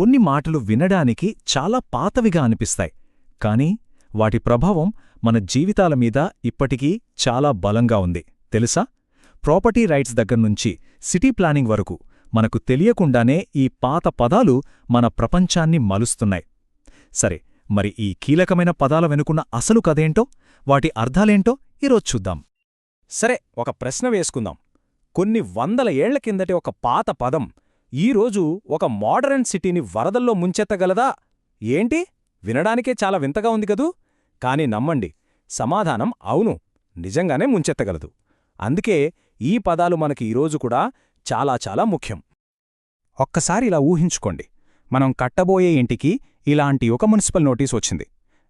కొన్ని మాటలు వినడానికి చాలా పాతవిగా అనిపిస్తాయి. కానీ వాటి ప్రభావం మన జీవితాల మీద ఇప్పటికీ చాలా బలంగా ఉంది. తెలుసా? ప్రాపర్టీ రైట్స్ దగ్గర్నుంచి సిటీ ప్లానింగ్ వరకు మనకు తెలియకుండానే ఈ పాత పదాలు మన ప్రపంచాన్ని మలుస్తున్నాయి. సరే మరి ఈ కీలకమైన పదాల వెనుకున్న అసలు కథేంటో? వాటి అర్థాలేంటో? ఈరోజు చూద్దాం. సరే ఒక ప్రశ్న వేసుకుందాం. కొన్ని వందల ఏళ్ళ కిందటి ఒక పాత పదం ఈరోజు ఒక మోడరన్ సిటీని వరదల్లో ముంచెత్తగలదా? ఏంటి? వినడానికే చాలా వింతగా ఉంది కదూ? కాని నమ్మండి సమాధానం అవును నిజంగానే ముంచెత్తగలదు. అందుకే ఈ పదాలు మనకి ఈరోజు కూడా చాలా చాలా ముఖ్యం. ఒక్కసారి ఇలా ఊహించుకోండి. మనం కట్టబోయే ఇంటికి ఇలాంటి ఒక మున్సిపల్ నోటీస్ వచ్చింది.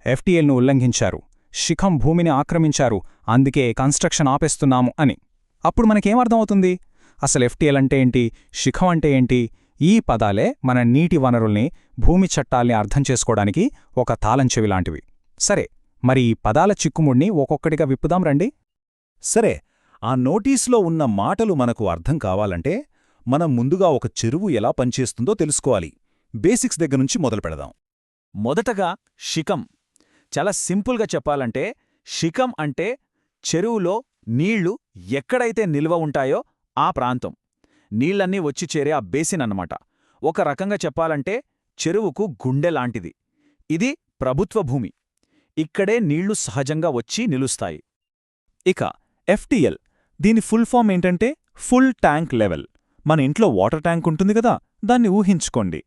ఎఫ్టీఎల్ను ఉల్లంఘించారు. శిఖం భూమిని ఆక్రమించారు. అందుకే కన్స్ట్రక్షన్ ఆపేస్తున్నాము అని. అప్పుడు మనకేమర్థమవుతుంది అసలు ఎఫ్టీఎల్ అంటే ఏంటి? శిఖం అంటే ఏంటి? ఈ పదాలే మన నీటి వనరుల్ని భూమి చట్టాల్ని అర్థం చేసుకోవడానికి ఒక తాళంచెవి లాంటివి. సరే మరి ఈ పదాల చిక్కుముడిని ఒక్కొక్కటిగా విప్పుదాం రండి. సరే ఆ నోటీసులో ఉన్న మాటలు మనకు అర్థం కావాలంటే మనం ముందుగా ఒక చెరువు ఎలా పనిచేస్తుందో తెలుసుకోవాలి. బేసిక్స్ దగ్గరుంచి మొదలు పెడదాం. మొదటగా శిఖం. చాలా సింపుల్గా చెప్పాలంటే శిఖం అంటే చెరువులో నీళ్ళు ఎక్కడైతే నిల్వ ఉంటాయో ఆ ప్రాంతం. నీళ్ళన్నీ వచ్చి చేరే ఆ బేసిన్ అన్నమాట. ఒక రకంగా చెప్పాలంటే చెరువుకు గుండె లాంటిది. ఇది ప్రభుత్వ భూమి. ఇక్కడే నీళ్ళు సహజంగా వచ్చి నిలుస్తాయి. ఇక ఎఫ్టీఎల్. దీని ఫుల్ ఫామ్ ఏంటంటే ఫుల్ ట్యాంక్ లెవెల్. మన ఇంట్లో వాటర్ ట్యాంక్ ఉంటుంది కదా దాన్ని ఊహించుకోండి.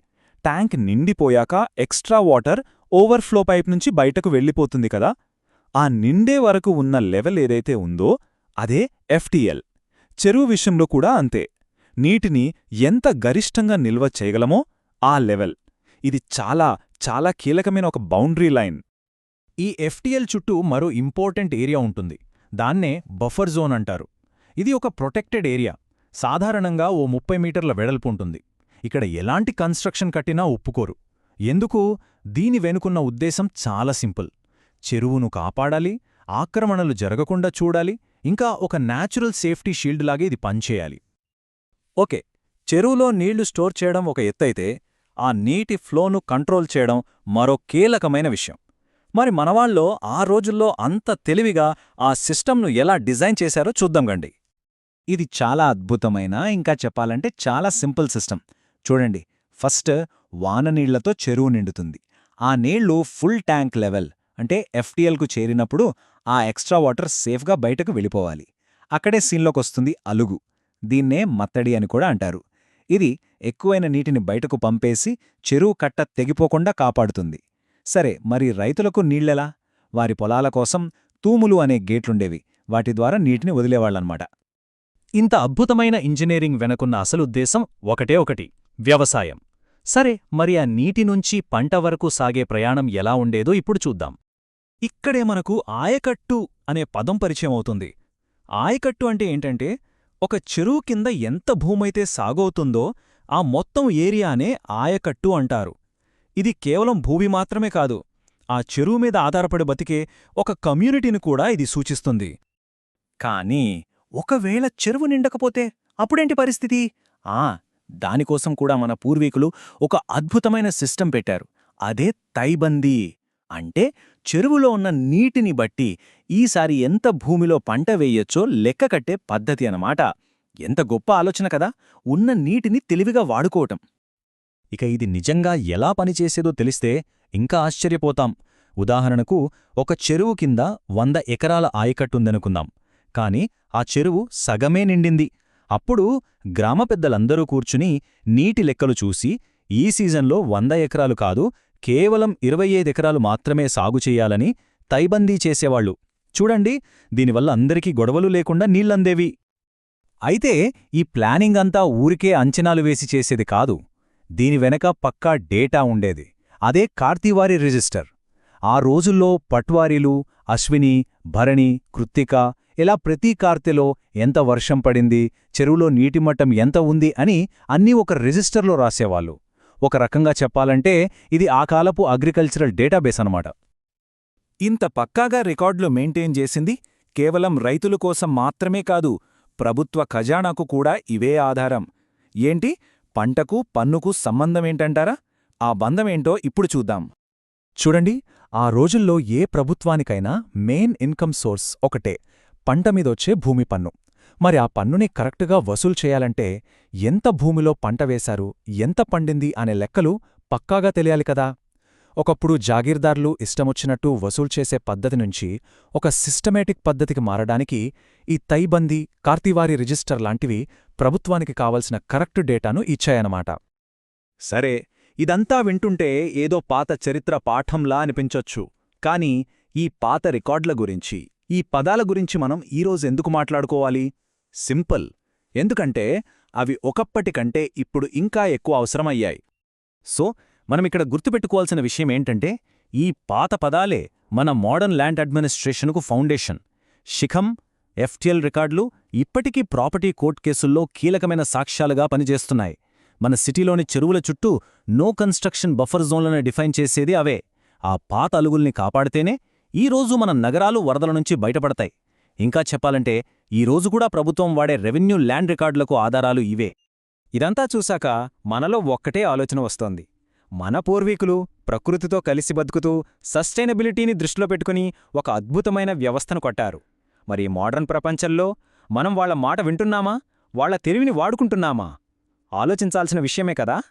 ట్యాంక్ నిండిపోయాక ఎక్స్ట్రా వాటర్ ఓవర్ఫ్లో పైప్ నుంచి బయటకు వెళ్ళిపోతుంది కదా. ఆ నిండే వరకు ఉన్న లెవెల్ ఏదైతే ఉందో అదే ఎఫ్టీఎల్. చెరువు విషయంలో కూడా అంతే. నీటిని ఎంత గరిష్టంగా నిల్వ చేయగలమో ఆ లెవెల్. ఇది చాలా చాలా కీలకమైన ఒక బౌండరీ లైన్. ఈ ఎఫ్టీఎల్ చుట్టూ మరో ఇంపార్టెంట్ ఏరియా ఉంటుంది. దాన్నే బఫర్ జోన్ అంటారు. ఇది ఒక ప్రొటెక్టెడ్ ఏరియా. సాధారణంగా ఓ ముప్పై మీటర్ల వెడల్పు ఉంటుంది. ఇక్కడ ఎలాంటి కన్స్ట్రక్షన్ కట్టినా ఒప్పుకోరు. ఎందుకు? దీని వెనుకున్న ఉద్దేశం చాలా సింపుల్. చెరువును కాపాడాలి ఆక్రమణలు జరగకుండా చూడాలి ఇంకా ఒక న్యాచురల్ సేఫ్టీ షీల్డ్ లాగే ఇది పనిచేయాలి. ఓకే చెరువులో నీళ్ళు స్టోర్ చేయడం ఒక ఎత్తైతే ఆ నీటి ఫ్లోను కంట్రోల్ చేయడం మరో కీలకమైన విషయం. మరి మనవాళ్ళలో ఆ రోజుల్లో అంత తెలివిగా ఆ సిస్టంను ఎలా డిజైన్ చేశారో చూద్దాం గండి ఇది చాలా అద్భుతమైన ఇంకా చెప్పాలంటే చాలా సింపుల్ సిస్టమ్. చూడండి ఫస్ట్ వాన నీళ్ళతో చెరువు నిండుతుంది. ఆ నీళ్ళు ఫుల్ ట్యాంక్ లెవెల్. అంటే ఎఫ్టీఎల్కు చేరినప్పుడు ఆ ఎక్స్ట్రా వాటర్ సేఫ్గా బయటకు వెళ్ళిపోవాలి. అక్కడే సీన్లోకొస్తుంది అలుగు. దీన్నే మత్తడి అని కూడా అంటారు. ఇది ఎక్కువైన నీటిని బయటకు పంపేసి చెరువు కట్ట తెగిపోకుండా కాపాడుతుంది. సరే మరి రైతులకు నీళ్ళెలా వారి పొలాల కోసం తూములు అనే గేట్లుండేవి. వాటి ద్వారా నీటిని వదిలేవాళ్ళన్నమాట ఇంత అద్భుతమైన ఇంజనీరింగ్ వెనకున్న అసలుద్దేశం ఒకటే ఒకటి. వ్యవసాయం. సరే మరి ఆ నీటి నుంచి పంట వరకు సాగే ప్రయాణం ఎలా ఉండేదో ఇప్పుడు చూద్దాం. ఇక్కడే మనకు ఆయకట్టు అనే పదం పరిచయం అవుతుంది. ఆయకట్టు అంటే ఏంటంటే ఒక చెరువు కింద ఎంత భూమైతే సాగవుతుందో ఆ మొత్తం ఏరియానే ఆయకట్టు అంటారు. ఇది కేవలం భూమి మాత్రమే కాదు ఆ చెరువు మీద ఆధారపడి బతికే ఒక కమ్యూనిటీని కూడా ఇది సూచిస్తుంది. కానీ ఒకవేళ చెరువు నిండకపోతే అప్పుడేంటి పరిస్థితి? ఆ దానికోసం కూడా మన పూర్వీకులు ఒక అద్భుతమైన సిస్టం పెట్టారు. అదే తైబందీ. అంటే చెరువులో ఉన్న నీటిని బట్టి ఈసారి ఎంత భూమిలో పంట వేయొచ్చో లెక్క కట్టే పద్ధతి అన్నమాట. ఎంత గొప్ప ఆలోచన కదా! ఉన్న నీటిని తెలివిగా వాడుకోవటం. ఇక ఇది నిజంగా ఎలా పనిచేసేదో తెలిస్తే ఇంకా ఆశ్చర్యపోతాం. ఉదాహరణకు ఒక చెరువు కింద వంద ఎకరాల ఆయకట్టుందనుకుందాం. కాని ఆ చెరువు సగమే నిండింది. అప్పుడు గ్రామ పెద్దలందరూ కూర్చుని నీటి లెక్కలు చూసి ఈ సీజన్లో వంద ఎకరాలు కాదు కేవలం ఇరవై ఐదెకరాలు మాత్రమే సాగు చెయ్యాలని తైబందీ చేసేవాళ్ళు చూడండి దీనివల్ల అందరికీ గొడవలు లేకుండా నీళ్ళందేవి అయితే ఈ ప్లానింగ్ అంతా ఊరికే అంచనాలు వేసి చేసేది కాదు. దీని వెనక పక్కా డేటా ఉండేది. అదే కార్తీవారి రిజిస్టర్. ఆ రోజుల్లో పట్వారీలు అశ్విని భరణి కృత్తిక ఇలా ప్రతి కార్తెలో ఎంత వర్షం పడింది చెరువులో నీటిమట్టం ఎంత ఉంది అని అన్నీ ఒక రిజిస్టర్లో రాసేవాళ్ళు. ఒక రకంగా చెప్పాలంటే ఇది ఆ కాలపు అగ్రికల్చరల్ డేటాబేస్ అనమాట ఇంత పక్కాగా రికార్డులు మెయింటైన్ చేసింది కేవలం రైతుల కోసం మాత్రమే కాదు ప్రభుత్వ ఖజానాకు కూడా ఇవే ఆధారం. ఏంటి? పంటకు పన్నుకు సంబంధమేంటంటారా? ఆ బంధమేంటో ఇప్పుడు చూద్దాం. చూడండి ఆ రోజుల్లో ఏ ప్రభుత్వానికైనా మెయిన్ ఇన్కమ్ సోర్స్ ఒకటే. పంట మీదొచ్చే భూమి పన్ను. మరి ఆ పన్నుని కరెక్టుగా వసూలు చేయాలంటే ఎంత భూమిలో పంట వేశారు ఎంత పండింది అనే లెక్కలు పక్కాగా తెలియాలి కదా. ఒకప్పుడు జాగీర్దార్లు ఇష్టమొచ్చినట్టు వసూలు చేసే పద్ధతి నుంచి ఒక సిస్టమేటిక్ పద్ధతికి మారడానికి ఈ తైబందీ కార్తీవారి రిజిస్టర్ లాంటివి ప్రభుత్వానికి కావలసిన కరెక్ట్ డేటాను ఇచ్చాయన్నమాట. సరే ఇదంతా వింటుంటే ఏదో పాత చరిత్ర పాఠంలా అనిపించొచ్చు. కాని ఈ పాత రికార్డుల గురించి ఈ పదాల గురించి మనం ఈరోజు ఎందుకు మాట్లాడుకోవాలి? సింపుల్. ఎందుకంటే అవి ఒకప్పటికంటే ఇప్పుడు ఇంకా ఎక్కువ అవసరమయ్యాయి. సో మనమిక్కడ గుర్తుపెట్టుకోవాల్సిన విషయం ఏంటంటే ఈ పాత పదాలే మన మోడర్న్ ల్యాండ్ అడ్మినిస్ట్రేషన్కు ఫౌండేషన్. శిఖం ఎఫ్టిఎల్ రికార్డులు ఇప్పటికీ ప్రాపర్టీ కోర్టు కేసుల్లో కీలకమైన సాక్ష్యాలుగా పనిచేస్తున్నాయి. మన సిటీలోని చెరువుల చుట్టూ నో కన్స్ట్రక్షన్ బఫర్ జోన్లను డిఫైన్ చేసేది అవే. ఆ పాత అలుగుల్ని కాపాడితేనే ఈ రోజు మన నగరాలు వరదల నుంచి బయటపడతాయి. ఇంకా చెప్పాలంటే ఈ రోజు కూడా ప్రభుత్వం వాడే రెవెన్యూ ల్యాండ్ రికార్డులకు ఆధారాలు ఇవే. ఇదంతా చూశాక మనలో ఒక్కటే ఆలోచన వస్తోంది. మన పూర్వీకులు ప్రకృతితో కలిసి బతుకుతూ సస్టైనబిలిటీని దృష్టిలో పెట్టుకుని ఒక అద్భుతమైన వ్యవస్థను కొట్టారు. మరి మోడర్న్ ప్రపంచంలో మనం వాళ్ళ మాట వింటున్నామా? వాళ్ళ తెలివిని వాడుకుంటున్నామా? ఆలోచించాల్సిన విషయమే కదా?